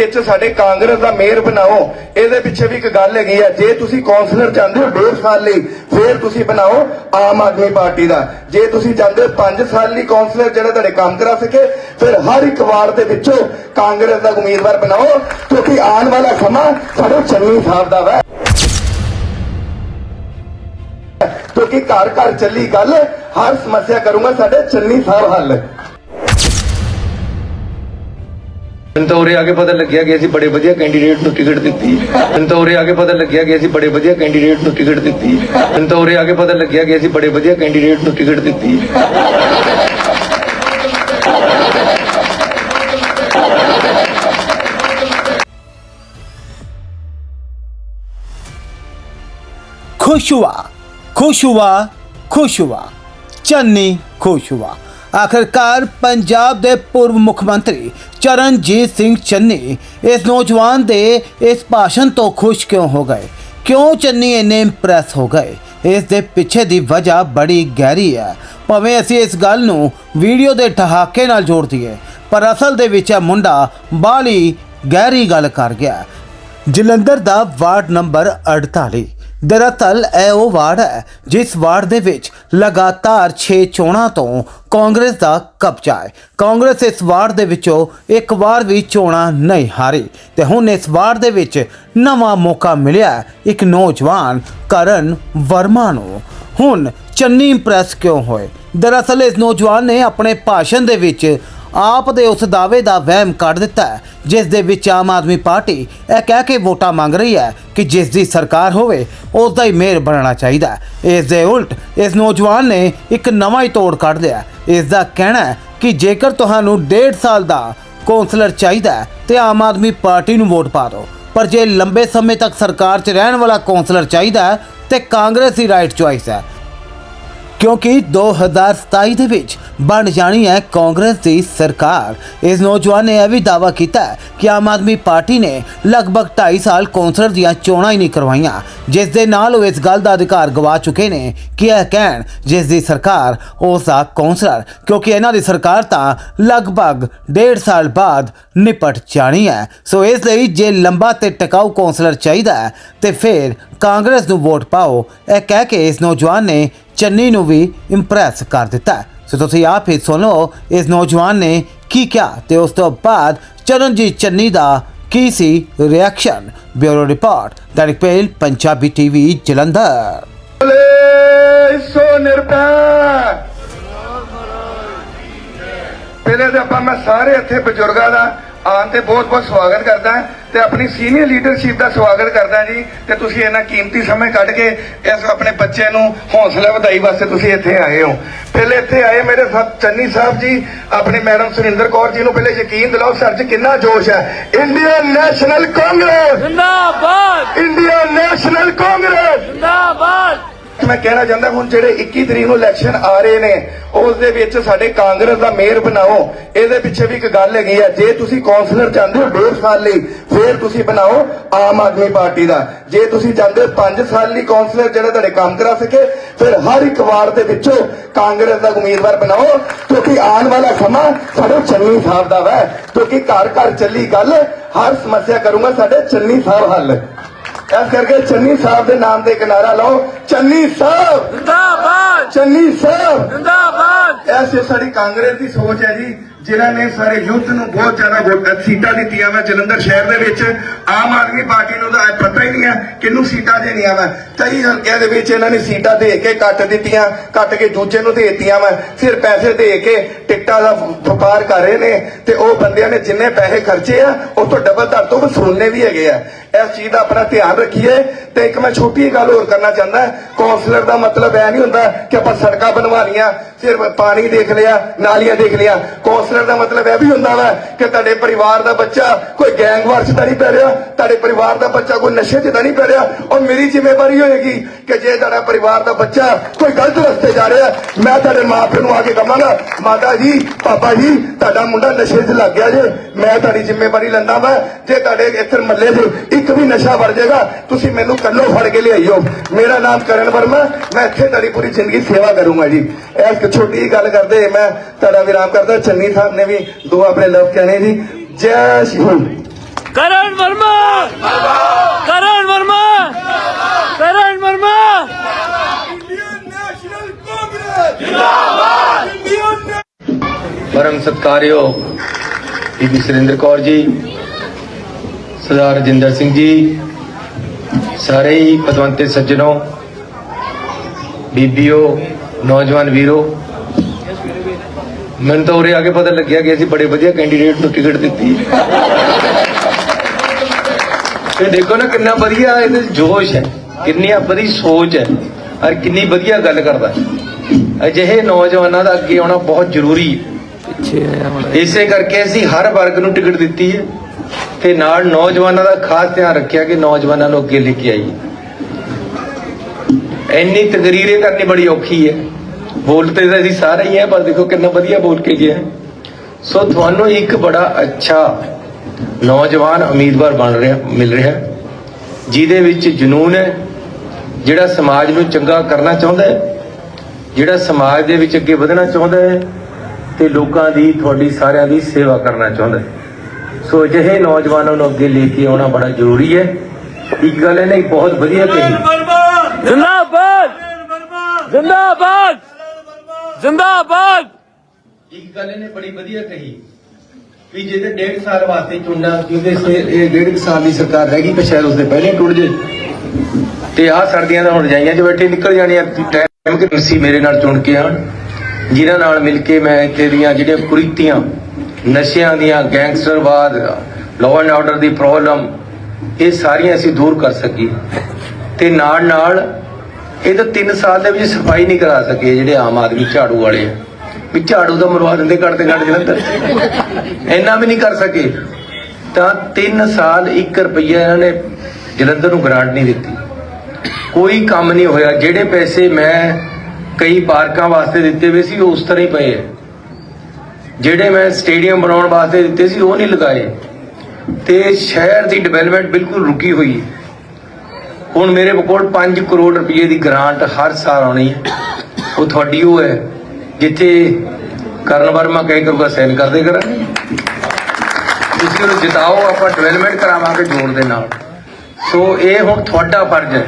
ਵਿੱਚ ਸਾਡੇ ਕਾਂਗਰਸ ਦਾ ਮੇਅਰ ਬਣਾਓ, ਇਹਦੇ ਪਿੱਛੇ ਵੀ ਇੱਕ ਗੱਲ ਹੈਗੀ ਆ, ਜੇ ਤੁਸੀਂ ਕਾਉਂਸਲਰ ਚਾਹੁੰਦੇ ਹੋ 1.5 ਸਾਲ ਲਈ, ਫਿਰ ਤੁਸੀਂ ਬਣਾਓ ਆਮ ਆਦਮੀ ਪਾਰਟੀ ਦਾ। ਜੇ ਤੁਸੀਂ ਚਾਹੁੰਦੇ ਹੋ 5 ਸਾਲ ਲਈ ਕਾਉਂਸਲਰ ਜਿਹੜਾ ਤੁਹਾਡੇ ਕੰਮ ਕਰਾ ਸਕੇ, ਫਿਰ ਹਰ ਇੱਕ ਵਾਰਡ ਦੇ ਵਿੱਚੋਂ ਕਾਂਗਰਸ ਦਾ ਉਮੀਦਵਾਰ ਬਣਾਓ, ਕਿਉਂਕਿ ਆਉਣ ਵਾਲਾ ਸਮਾਂ ਸਾਡੇ ਚੰਨੀ ਸਾਹਿਬ ਦਾ ਵਾ। ਕਿਉਂਕਿ ਘਰ ਘਰ ਚੱਲੀ ਗੱਲ, ਹਰ ਸਮੱਸਿਆ ਕਰੂੰਗਾ, ਸਾਡੇ ਚੰਨੀ ਸਾਹਿਬ ਹੱਲ। ਤਾਂ ਉਰੇ ਆ ਕੇ ਪਤਾ ਲੱਗਿਆ ਕਿ ਅਸੀਂ ਬੜੇ ਵਧੀਆ ਕੈਂਡੀਡੇਟ ਨੂੰ ਟਿਕਟ ਦਿੱਤੀ ਮੈਨੂੰ ਤਾਂ ਉਰੇ ਆ ਕੇ ਪਤਾ ਲੱਗਿਆ ਕਿ ਅਸੀਂ ਬੜੇ ਵਧੀਆ ਕੈਂਡੀਡੇਟ ਨੂੰ ਟਿਕਟ ਦਿੱਤੀ ਮੈਨੂੰ ਤਾਂ ਉਰੇ ਆ ਕੇ ਪਤਾ ਲੱਗਿਆ ਕਿ ਅਸੀਂ ਬੜੇ ਵਧੀਆ ਕੈਂਡੀਡੇਟ ਨੂੰ ਟਿਕਟ ਦਿੱਤੀ खुश हुआ खुश हुआ खुश हुआ ਚੰਨੀ ਖੁਸ਼ ਹੁਆ ਆਖਰਕਾਰ ਪੰਜਾਬ ਦੇ ਪੂਰਵ ਮੁੱਖ ਮੰਤਰੀ ਚਰਨਜੀਤ ਸਿੰਘ ਚੰਨੀ ਇਸ ਨੌਜਵਾਨ ਦੇ ਇਸ ਭਾਸ਼ਣ ਤੋਂ ਖੁਸ਼ ਕਿਉਂ ਹੋ ਗਏ? ਕਿਉਂ ਚੰਨੀ ਇੰਨੇ ਇੰਪ੍ਰੈਸ ਹੋ ਗਏ? ਇਸ ਦੇ ਪਿੱਛੇ ਦੀ ਵਜ੍ਹਾ ਬੜੀ ਗਹਿਰੀ ਹੈ। ਭਾਵੇਂ ਅਸੀਂ ਇਸ ਗੱਲ ਨੂੰ ਵੀਡੀਓ ਦੇ ਠਹਾਕੇ ਨਾਲ ਜੋੜ ਦਈਏ, ਪਰ ਅਸਲ ਦੇ ਵਿੱਚ ਇਹ ਮੁੰਡਾ ਬਾਲੀ ਗਹਿਰੀ ਗੱਲ ਕਰ ਗਿਆ। ਜਲੰਧਰ ਦਾ ਵਾਰਡ ਨੰਬਰ 48 ਦਰਅਸਲ ਇਹ ਉਹ ਵਾਰਡ ਹੈ, ਜਿਸ ਵਾਰਡ ਦੇ ਵਿੱਚ ਲਗਾਤਾਰ 6 ਚੋਣਾਂ ਤੋਂ ਕਾਂਗਰਸ ਦਾ ਕਬਜ਼ਾ ਹੈ। ਕਾਂਗਰਸ ਇਸ ਵਾਰ ਦੇ ਵਿੱਚੋਂ ਇੱਕ ਵਾਰ ਵੀ ਚੋਣਾਂ ਨਹੀਂ ਹਾਰੀ ਤੇ ਹੁਣ ਇਸ ਵਾਰ ਦੇ ਵਿੱਚ ਨਵਾਂ ਮੌਕਾ ਮਿਲਿਆ ਇੱਕ ਨੌਜਵਾਨ ਕਰਨ ਵਰਮਾ ਨੂੰ। ਹੁਣ ਚੰਨੀ ਇੰਪ੍ਰੈਸ ਕਿਉਂ ਹੋਏ? ਦਰਅਸਲ ਇਸ ਨੌਜਵਾਨ ਨੇ ਆਪਣੇ ਭਾਸ਼ਣ ਦੇ ਵਿੱਚ ਆਪ ਦੇ ਉਸ ਦਾਅਵੇ ਦਾ ਵਹਿਮ ਕੱਢ ਦਿੱਤਾ ਜਿਸ ਦੇ ਵਿੱਚ ਆਮ ਆਦਮੀ ਪਾਰਟੀ ਇਹ ਕਹਿ ਕੇ ਵੋਟਾਂ ਮੰਗ ਰਹੀ ਹੈ ਕਿ ਜਿਸ ਦੀ ਸਰਕਾਰ ਹੋਵੇ, ਉਸ ਦਾ ਹੀ ਮੇਅਰ ਬਣਨਾ ਚਾਹੀਦਾ ਇਸ ਦੇ ਉਲਟ, ਇਸ ਨੌਜਵਾਨ ਨੇ ਇੱਕ ਨਵਾਂ ਹੀ ਤੋੜ ਕੱਢ ਲਿਆ ਇਸ ਦਾ ਕਹਿਣਾ ਹੈ ਕਿ ਜੇਕਰ ਤੁਹਾਨੂੰ 1.5 ਸਾਲ ਦਾ ਕੌਂਸਲਰ ਚਾਹੀਦਾ ਹੈ, ਤੇ ਆਮ ਆਦਮੀ ਪਾਰਟੀ ਨੂੰ ਵੋਟ ਪਾ ਦਿਓ। ਪਰ ਜੇ ਲੰਬੇ ਸਮੇਂ ਤੱਕ ਸਰਕਾਰ 'ਚ ਰਹਿਣ ਵਾਲਾ ਕੌਂਸਲਰ ਚਾਹੀਦਾ ਹੈ, ਤੇ ਕਾਂਗਰਸ ਹੀ ਰਾਈਟ ਚੁਆਇਸ ਹੈ। ਕਿਉਂਕਿ 2027 ਦੇ ਵਿੱਚ ਬਣ ਜਾਣੀ ਹੈ ਕਾਂਗਰਸ ਦੀ ਸਰਕਾਰ। ਇਸ ਨੌਜਵਾਨ ਨੇ ਇਹ ਵੀ ਦਾਅਵਾ ਕੀਤਾ ਕਿ ਆਮ ਆਦਮੀ ਪਾਰਟੀ ਨੇ ਲਗਭਗ 2.5 ਸਾਲ ਕੌਂਸਲਰ ਦੀਆਂ ਚੋਣਾਂ ਹੀ ਨਹੀਂ ਕਰਵਾਈਆਂ, ਜਿਸ ਦੇ ਨਾਲ ਉਹ ਇਸ ਗੱਲ ਦਾ ਅਧਿਕਾਰ ਗਵਾ ਚੁੱਕੇ ਨੇ ਕਿ ਇਹ ਕਹਿਣ ਜਿਸ ਦੀ ਸਰਕਾਰ ਉਸ ਦਾ ਕੌਂਸਲਰ, ਕਿਉਂਕਿ ਇਹਨਾਂ ਦੀ ਸਰਕਾਰ ਤਾਂ ਲਗਭਗ 1.5 ਸਾਲ ਬਾਅਦ ਨਿਪਟ ਜਾਣੀ ਹੈ। ਸੋ ਇਸ ਲਈ ਜੇ ਲੰਬਾ ਤੇ ਟਿਕਾਊ ਕੌਂਸਲਰ ਚਾਹੀਦਾ ਹੈ, ਤੇ ਫਿਰ ਕਾਂਗਰਸ ਨੂੰ ਵੋਟ ਪਾਓ, ਇਹ ਕਹਿ ਕੇ ਇਸ ਨੌਜਵਾਨ ਨੇ ਚੰਨੀ ਨੂੰ ਵੀ ਇੰਪ੍ਰੈਸ ਕਰ ਦਿੱਤਾ ਸੋ ਤੁਸੀਂ ਆਪ ਹੀ ਸੁਣੋ ਇਸ ਨੌਜਵਾਨ ਨੇ ਕੀ ਕਿਹਾ ਤੇ ਉਸ ਤੋਂ ਬਾਅਦ ਚਰਨਜੀਤ ਚੰਨੀ ਦਾ ਕੀ ਸੀ reaction bureau report, Dainik Pahil Punjabi TV, Jalandhar. So Nirbhai. ਪਹਿਲੇ ਤੇ ਆਪਾਂ ਮੈਂ ਸਾਰੇ ਇੱਥੇ ਬਜ਼ੁਰਗਾਂ ਦਾ ਆਉਣ ਤੇ ਬਹੁਤ ਬਹੁਤ ਸਵਾਗਤ ਕਰਦਾ ਤੇ ਆਪਣੀ ਸੀਨੀਅਰ ਲੀਡਰਸ਼ਿਪ ਦਾ ਸਵਾਗਤ ਕਰਦਾ ਜੀ। ਤੇ ਤੁਸੀਂ ਇਹਨਾਂ ਕੀਮਤੀ ਸਮੇਂ ਕੱਢ ਕੇ ਇਸ ਆਪਣੇ ਬੱਚੇ ਨੂੰ ਹੌਸਲਾ ਵਧਾਈ ਵਾਸਤੇ ਤੁਸੀਂ ਇੱਥੇ ਆਏ ਹੋ। ਪਹਿਲੇ ਇੱਥੇ ਆਏ ਮੇਰੇ ਸਾਥ ਚੰਨੀ ਸਾਹਿਬ ਜੀ ਆਪਣੇ ਮੈਡਮ ਸੁਰਿੰਦਰ ਕੌਰ ਜੀ ਨੂੰ ਪਹਿਲੇ ਯਕੀਨ ਦਿਲਾਓ ਸਰ ਚ ਕਿੰਨਾ ਜੋਸ਼ ਹੈ। ਇੰਡੀਅਨ ਨੈਸ਼ਨਲ ਕਾਂਗਰਸ ਜਿੰਦਾਬਾਦ! ਇੰਡੀਅਨ ਨੈਸ਼ਨਲ ਕਾਂਗਰਸ ਜਿੰਦਾਬਾਦ! ਮੈਂ ਕਹਿਣਾ ਚਾਹੁੰਦਾ, ਹੁਣ ਜਿਹੜੇ 21 ਤਰੀਕ ਨੂੰ ਇਲੈਕਸ਼ਨ ਆ ਰਹੇ ਨੇ ਉਸ ਦੇ ਵਿੱਚ ਸਾਡੇ ਕਾਂਗਰਸ ਦਾ ਮੇਅਰ ਬਣਾਓ। ਇਹਦੇ ਪਿੱਛੇ ਵੀ ਇੱਕ ਗੱਲ ਹੈਗੀ ਆ, ਜੇ ਤੁਸੀਂ ਕਾਉਂਸਲਰ ਚਾਹੁੰਦੇ ਹੋ 1.5 ਸਾਲ ਲਈ, ਫਿਰ ਤੁਸੀਂ ਬਣਾਓ ਆਮ ਆਦਮੀ ਪਾਰਟੀ ਦਾ। ਜੇ ਤੁਸੀਂ ਚਾਹੁੰਦੇ ਹੋ 5 ਸਾਲ ਲਈ ਕਾਉਂਸਲਰ ਜਿਹੜਾ ਤੁਹਾਡੇ ਕੰਮ ਕਰਾ ਸਕੇ, ਫਿਰ ਹਰ ਇੱਕ ਵਾਰਡ ਦੇ ਵਿੱਚੋਂ ਕਾਂਗਰਸ ਦਾ ਉਮੀਦਵਾਰ ਬਣਾਓ, ਕਿਉਂਕਿ ਆਉਣ ਵਾਲਾ ਸਮਾਂ ਸਾਡੇ ਚੰਨੀ ਸਾਹਿਬ ਦਾ ਵਾ। ਕਿਉਂਕਿ ਘਰ ਘਰ ਚੱਲੀ ਗੱਲ, ਹਰ ਸਮੱਸਿਆ ਕਰੂੰਗਾ, ਸਾਡੇ ਚੰਨੀ ਸਾਹਿਬ ਹੱਲ। ਇਸ ਕਰਕੇ ਚੰਨੀ ਸਾਹਿਬ ਦੇ ਨਾਮ ਤੇ ਇੱਕ ਨਾਰਾ ਲਾਓ। ਚੰਨੀ ਸਾਹਿਬ! ਜਿੰਦਾਬਾਦ! ਚੰਨੀ ਸਾਹਿਬ! ਜਿੰਦਾਬਾਦ! ਐਸੇ ਸਾਡੀ ਕਾਂਗਰਸ ਦੀ ਸੋਚ ਹੈ ਜੀ। ਜਿਨ੍ਹਾਂ ਨੇ ਸਾਰੇ ਯੂਥ ਨੂੰ ਬਹੁਤ ਜ਼ਿਆਦਾ ਸੀਟਾਂ ਦਿੱਤੀਆਂ ਵਾ ਜਲੰਧਰ ਸ਼ਹਿਰ ਦੇ ਵਿੱਚ। ਆਮ ਆਦਮੀ ਪਾਰਟੀ ਨੂੰ ਤਾਂ ਪਤਾ ਹੀ ਨਹੀਂ ਹੈ ਕਿਹਨੂੰ ਸੀਟਾਂ ਦੇਣੀਆਂ ਵਾ। ਕਈ ਹਲਕਿਆਂ ਦੇ ਵਿੱਚ ਇਹਨਾਂ ਨੇ ਸੀਟਾਂ ਦੇ ਕੇ ਕੱਟ ਦਿੱਤੀਆਂ, ਕੱਟ ਕੇ ਦੂਜੇ ਨੂੰ ਦੇ ਦਿੱਤੀਆਂ ਵਾ। ਫਿਰ ਪੈਸੇ ਦੇ ਕੇ ਟਿਕਟਾਂ ਦਾ ਵਪਾਰ ਕਰ ਰਹੇ ਨੇ ਤੇ ਉਹ ਬੰਦਿਆਂ ਨੇ ਜਿੰਨੇ ਪੈਸੇ ਖਰਚੇ ਆ, ਉਹ ਤੋਂ ਡਬਲ ਧਰ ਤੋਂ ਵਸੂਲਨੇ ਵੀ ਹੈਗੇ ਆ। ਇਸ ਚੀਜ਼ ਦਾ ਆਪਣਾ ਧਿਆਨ ਰੱਖੀਏ। ਤੇ ਇੱਕ ਮੈਂ ਛੋਟੀ ਗੱਲ ਹੋਰ ਕਰਨਾ ਚਾਹੁੰਦਾ। ਕੌਂਸਲਰ ਦਾ ਮਤਲਬ ਇਹ ਨਹੀਂ ਹੁੰਦਾ ਕਿ ਆਪਾਂ ਸੜਕਾਂ ਬਣਵਾ ਲੀਆਂ ਸਿਰਫ ਪਾਣੀ ਦੇਖ ਲਿਆ, ਨਾਲੀਆਂ ਦੇਖ ਲਿਆ। ਕਾਉਂਸਲਰ ਦਾ ਮਤਲਬ ਇਹ ਵੀ ਹੁੰਦਾ ਵਾ ਕਿ ਤੁਹਾਡੇ ਪਰਿਵਾਰ ਦਾ ਬੱਚਾ ਕੋਈ ਗੈਂਗਵਾਰ ਚ ਤਾਂ ਨਹੀਂ ਪੈ ਰਿਹਾ, ਤੁਹਾਡੇ ਪਰਿਵਾਰ ਦਾ ਬੱਚਾ ਕੋਈ ਨਸ਼ੇ 'ਚ ਤਾਂ ਨਹੀਂ ਪੈ ਰਿਹਾ। ਔਰ ਮੇਰੀ ਜ਼ਿੰਮੇਵਾਰੀ ਹੋਏਗੀ ਕਿ ਜੇ ਤੁਹਾਡਾ ਪਰਿਵਾਰ ਦਾ ਬੱਚਾ ਕੋਈ ਗਲਤ ਰਸਤੇ ਜਾ ਰਿਹਾ, ਮੈਂ ਤੁਹਾਡੇ ਮਾਪੇ ਨੂੰ ਆ ਕੇ ਕਹਾਂਗਾ, ਮਾਤਾ ਜੀ, ਪਾਪਾ ਜੀ, ਤੁਹਾਡਾ ਮੁੰਡਾ ਨਸ਼ੇ 'ਚ ਲੱਗ ਗਿਆ ਜੇ। ਮੈਂ ਤੁਹਾਡੀ ਜ਼ਿੰਮੇਵਾਰੀ ਲੈਂਦਾ ਵਾ। ਜੇ ਤੁਹਾਡੇ ਇੱਥੇ ਮੱਲੇ 'ਚ ਇੱਕ ਵੀ ਨਸ਼ਾ ਵੜ ਜਾਏਗਾ, ਤੁਸੀਂ ਮੈਨੂੰ ਕੱਲੋ ਫੜ ਕੇ ਲਿਆਈਓ। ਮੇਰਾ ਨਾਮ ਕਰਨ ਵਰਮਾ, ਮੈਂ ਇੱਥੇ ਤੁਹਾਡੀ ਪੂਰੀ ਜ਼ਿੰਦਗੀ ਸੇਵਾ ਕਰੂੰਗਾ ਜੀ। ਇਸ ਛੋਟੀ ਜੀ ਗੱਲ ਕਰਦੇ ਮੈਂ ਤੁਹਾਡਾ ਵਿਰਾਮ ਕਰਦਾ ਚੰਨੀ ਸਾਹਿਬ ਨੇ ਵੀ ਦੋ ਆਪਣੇ ਲਫ਼ਜ਼ ਕਹਨੇ ਜੀ ਜੈ ਸ਼੍ਰੀ ਕਰਨ ਵਰਮਾ! ਕਰਨ ਵਰਮਾ! ਕਰਨ ਵਰਮਾ! ਪਰਮ ਸਤਕਾਰਿਓ ਬੀਬੀ ਸੁਰਿੰਦਰ ਕੌਰ ਜੀ ਸਰਦਾਰ ਰਜਿੰਦਰ ਸਿੰਘ ਜੀ ਸਾਰੇ ਹੀ ਪਦਵੰਤੇ ਸੱਜਣੋ ਬੀਬੀਓ ਨੌਜਵਾਨ ਵੀਰੋ ਮੈਨੂੰ ਤਾਂ ਉਰੇ ਆ ਕੇ ਪਤਾ ਲੱਗਿਆ ਕਿ ਅਸੀਂ ਬੜੇ ਵਧੀਆ ਕੈਂਡੀਡੇਟ ਨੂੰ ਟਿਕਟ ਦਿੱਤੀ। ਤੇ ਦੇਖੋ ਨਾ ਕਿੰਨਾ ਵਧੀਆ ਇਹਦੇ ਜੋਸ਼ ਹੈ ਕਿੰਨੀ ਆਪਣੀ ਸੋਚ ਹੈ ਔਰ ਕਿੰਨੀ ਵਧੀਆ ਗੱਲ ਕਰਦਾ ਅਜਿਹੇ ਨੌਜਵਾਨਾਂ ਦਾ ਅੱਗੇ ਆਉਣਾ ਬਹੁਤ ਜ਼ਰੂਰੀ ਹੈ। ਇਸੇ ਕਰਕੇ ਅਸੀਂ ਹਰ ਵਰਗ ਨੂੰ ਟਿਕਟ ਦਿੱਤੀ ਹੈ ਤੇ ਨਾਲ ਨੌਜਵਾਨਾਂ ਦਾ ਖਾਸ ਧਿਆਨ ਰੱਖਿਆ ਕਿ ਨੌਜਵਾਨਾਂ ਨੂੰ ਅੱਗੇ ਲੈ ਕੇ ਆਈਏ। ਇੰਨੀ ਤਕਰੀਰੇ ਕਰਨੀ ਬੜੀ ਔਖੀ ਹੈ। ਬੋਲਤੇ ਤਾਂ ਅਸੀਂ ਸਾਰੇ ਹੀ ਹੈ ਪਰ ਦੇਖੋ ਕਿੰਨਾ ਵਧੀਆ ਬੋਲ ਕੇ ਗਿਆ। ਹੈ। ਸੋ ਤੁਹਾਨੂੰ ਇੱਕ ਬੜਾ ਅੱਛਾ ਨੌਜਵਾਨ ਉਮੀਦਵਾਰ ਬਣ ਰਿਹਾ, ਮਿਲ ਰਿਹਾ, ਜਿਹਦੇ ਵਿੱਚ ਜਨੂਨ ਹੈ, ਜਿਹੜਾ ਸਮਾਜ ਨੂੰ ਚੰਗਾ ਕਰਨਾ ਚਾਹੁੰਦਾ ਹੈ, ਜਿਹੜਾ ਸਮਾਜ ਦੇ ਵਿੱਚ ਅੱਗੇ ਵਧਣਾ ਚਾਹੁੰਦਾ ਹੈ ਤੇ ਲੋਕਾਂ ਦੀ, ਤੁਹਾਡੀ ਸਾਰਿਆਂ ਦੀ ਸੇਵਾ ਕਰਨਾ ਚਾਹੁੰਦਾ ਹੈ। ਸੋ ਅਜਿਹੇ ਨੌਜਵਾਨਾਂ ਨੂੰ ਅੱਗੇ ਲੈ ਕੇ ਆਉਣਾ ਬੜਾ ਜ਼ਰੂਰੀ ਹੈ। ਇੱਕ ਗੱਲ ਇਹਨੇ ਬਹੁਤ ਵਧੀਆ ਕਹੀ। ਜਿੰਦਾਬਾਦ। ਜਿੰਦਾਬਾਦ। ਜਿੰਦਾਬਾਦ। ਇੱਕ ਗੱਲ ਨੇ ਬੜੀ ਵਧੀਆ ਕਹੀ ਵੀ ਜੇ ਤੇ 1.5 ਸਾਲ ਵਾਸਤੇ ਚੁਣਨਾ, ਕਿਉਂਕਿ ਇਹ 1.5 ਸਾਲ ਦੀ ਸਰਕਾਰ ਰਹਿ ਗਈ ਤਾਂ ਸ਼ਾਇਦ ਉਸਦੇ ਪਹਿਲੇ ਟੁੱਟ ਜੇ। ਤੇ ਆਹ ਸਰਦੀਆਂ ਦਾ ਹੁਣ ਜਾਈਆਂ ਜੋ ਬੈਠੇ, ਨਿਕਲ ਜਾਣੀਆਂ। ਟਾਈਮ ਕਿ ਤੁਸੀਂ ਮੇਰੇ ਨਾਲ ਚੁਣ ਕੇ ਆਣ ਜਿਨ੍ਹਾਂ ਨਾਲ ਮਿਲ ਕੇ ਮੈਂ ਤੇਰੀਆਂ ਜਿਹੜੀਆਂ ਕੁਰੀਤੀਆਂ, ਨਸ਼ਿਆਂ ਦੀਆਂ, ਗੈਂਗਸਟਰਵਾਦ ਲਾਅ ਐਂਡ ਆਰਡਰ ਦੀ ਪ੍ਰੋਬਲਮ ਇਹ ਸਾਰੀਆਂ ਅਸੀਂ ਦੂਰ ਕਰ ਸਕੀਏ। ਤੇ ਨਾਲ ਨਾਲ ਇਹ ਤਾਂ 3 ਸਾਲ ਦੇ ਵਿੱਚ ਸਫ਼ਾਈ ਨਹੀਂ ਕਰਾ ਸਕੇ ਜਿਹੜੇ ਆਮ ਆਦਮੀ ਝਾੜੂ ਵਾਲੇ ਆ। ਵੀ ਝਾੜੂ ਦਾ ਮਰਵਾ ਦਿੰਦੇ ਕੱਢਦੇ ਕੱਢ ਜਲੰਧਰ ਇੰਨਾ ਵੀ ਨਹੀਂ ਕਰ ਸਕੇ। ਤਾਂ 3 ਸਾਲ 1 ਰੁਪਈਆ ਇਹਨਾਂ ਨੇ ਜਲੰਧਰ ਨੂੰ ਗ੍ਰਾਂਟ ਨਹੀਂ ਦਿੱਤੀ। ਕੋਈ ਕੰਮ ਨਹੀਂ ਹੋਇਆ। ਜਿਹੜੇ ਪੈਸੇ ਮੈਂ ਕਈ ਪਾਰਕਾਂ ਵਾਸਤੇ ਦਿੱਤੇ ਹੋਏ ਸੀ, ਉਹ ਉਸ ਤਰ੍ਹਾਂ ਹੀ ਪਏ ਜਿਹੜੇ ਮੈਂ ਸਟੇਡੀਅਮ ਬਣਾਉਣ ਵਾਸਤੇ ਦਿੱਤੇ ਸੀ, ਉਹ ਨਹੀਂ ਲਗਾਏ। ਤੇ ਸ਼ਹਿਰ ਦੀ ਡਿਵੈਲਪਮੈਂਟ ਬਿਲਕੁਲ ਰੁਕੀ ਹੋਈ ਹੈ। ਹੁਣ ਮੇਰੇ ਕੋਲ 5 ਕਰੋੜ ਰੁਪਏ ਦੀ ਗ੍ਰਾਂਟ ਹਰ ਸਾਲ ਆਉਣੀ ਹੈ। ਉਹ ਤੁਹਾਡੀ ਉਹ ਹੈ ਜਿੱਥੇ ਕਰਨ ਵਰਮਾ ਕਹੇ ਕਰੂਗਾ ਸਾਈਨ ਕਰਦੇ ਕਰਾਂਗੇ ਤੁਸੀਂ ਉਹਨੂੰ ਜਿਤਾਓ ਆਪਾਂ ਡਿਵੈਲਪਮੈਂਟ ਕਰਾਵਾਂਗੇ ਜੋਰ ਦੇ ਨਾਲ। ਸੋ ਇਹ ਹੁਣ ਤੁਹਾਡਾ ਫਰਜ਼ ਹੈ।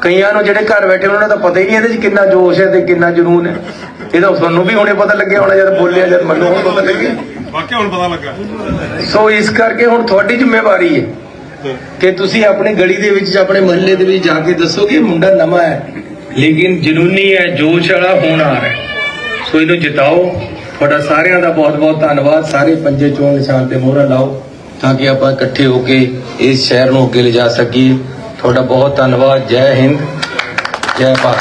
ਕਈਆਂ ਨੂੰ ਜਿਹੜੇ ਘਰ ਬੈਠੇ ਉਹਨਾਂ ਨੂੰ ਤਾਂ ਪਤਾ ਹੀ ਨਹੀਂ ਇਹਦੇ 'ਚ ਕਿੰਨਾ ਜੋਸ਼ ਹੈ ਤੇ ਕਿੰਨਾ ਜਨੂਨ ਹੈ। ਇਹ ਤਾਂ ਤੁਹਾਨੂੰ ਵੀ ਹੁਣੇ ਪਤਾ ਲੱਗਿਆ ਹੋਣਾ ਜਦ ਬੋਲਿਆ ਜਦ ਮੈਨੂੰ ਹੁਣ ਪਤਾ ਲੱਗਿਆ। ਵਾਕਿਆ ਹੁਣ ਪਤਾ ਲੱਗਾ। ਸੋ ਇਸ ਕਰਕੇ ਹੁਣ ਤੁਹਾਡੀ ਜ਼ਿੰਮੇਵਾਰੀ ਹੈ। ਕਿ ਤੁਸੀਂ ਆਪਣੀ ਗਲੀ ਦੇ ਵਿੱਚ ਆਪਣੇ ਮਹੱਲੇ ਦੇ ਵਿੱਚ ਜਾ ਕੇ ਦੱਸੋ ਕਿ ਮੁੰਡਾ ਨਵਾਂ ਹੈ? ਲੇਕਿਨ ਜਨੂਨੀ ਹੈ, ਜੋਸ਼ ਵਾਲਾ ਹੋਣਹਾਰ ਹੈ। ਸੋ ਇਹਨੂੰ ਜਿਤਾਓ। ਤੁਹਾਡਾ ਸਾਰਿਆਂ ਦਾ ਬਹੁਤ ਬਹੁਤ ਧੰਨਵਾਦ। ਸਾਰੇ ਪੰਜੇ ਚੋਣ ਨਿਸ਼ਾਨ ਤੇ ਮੋਹਰਾ ਲਾਓ ਤਾਂ ਕਿ ਆਪਾਂ ਇਕੱਠੇ ਹੋ ਕੇ ਇਸ ਸ਼ਹਿਰ ਨੂੰ ਅੱਗੇ ਲਿਜਾ ਸਕੀਏ। ਤੁਹਾਡਾ ਬਹੁਤ ਧੰਨਵਾਦ। ਜੈ ਹਿੰਦ, ਜੈ ਭਾਰਤ।